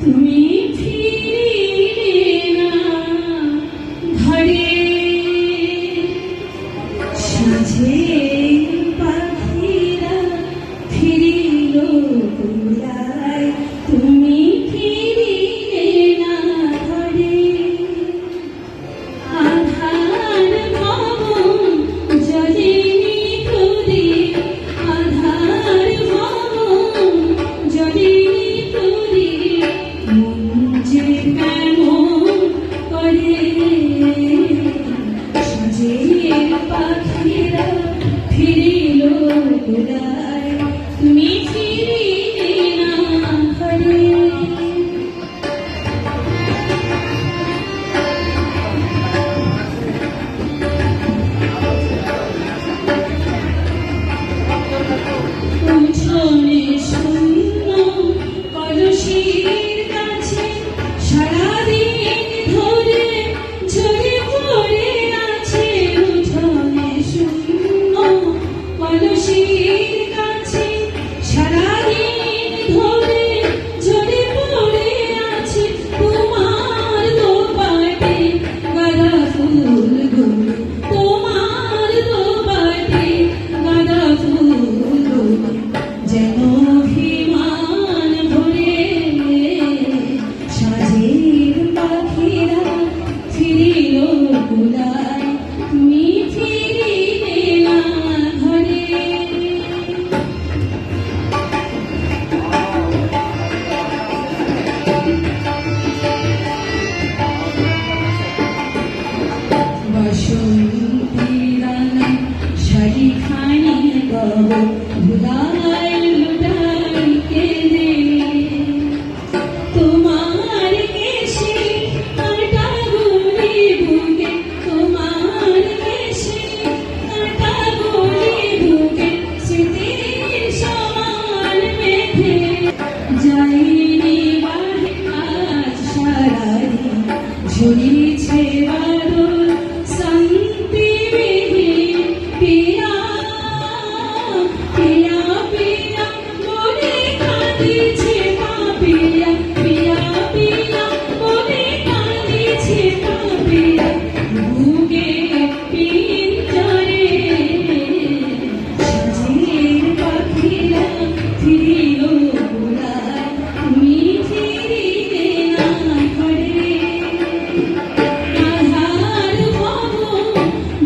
তুমি ফিরিলে না ঘরে Divino ঝরিছে বাদল শান্তি বিহি পিয়া পিয়া পিয়া মনে কাঁদিছে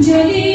Jolie.